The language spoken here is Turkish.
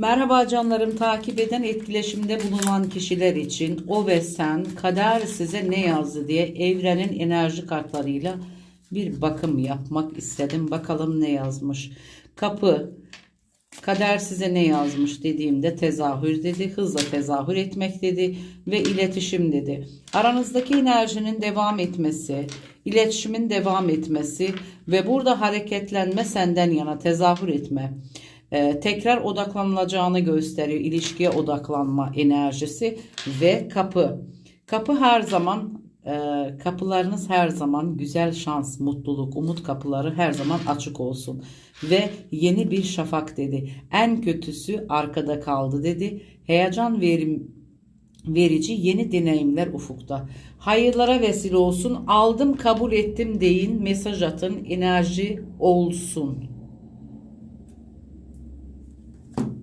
Merhaba canlarım takip eden etkileşimde bulunan kişiler için o ve sen kader size ne yazdı diye evrenin enerji kartlarıyla bir bakım yapmak istedim. Bakalım ne yazmış. Kapı kader size ne yazmış dediğimde tezahür dedi. Hızla tezahür etmek dedi ve iletişim dedi. Aranızdaki enerjinin devam etmesi, iletişimin devam etmesi ve burada hareketlenme senden yana tezahür etme e, tekrar odaklanılacağını gösteriyor. İlişkiye odaklanma enerjisi ve kapı. Kapı her zaman e, kapılarınız her zaman güzel şans, mutluluk, umut kapıları her zaman açık olsun. Ve yeni bir şafak dedi. En kötüsü arkada kaldı dedi. Heyecan verim, verici yeni deneyimler ufukta. Hayırlara vesile olsun. Aldım, kabul ettim deyin. Mesaj atın. Enerji olsun.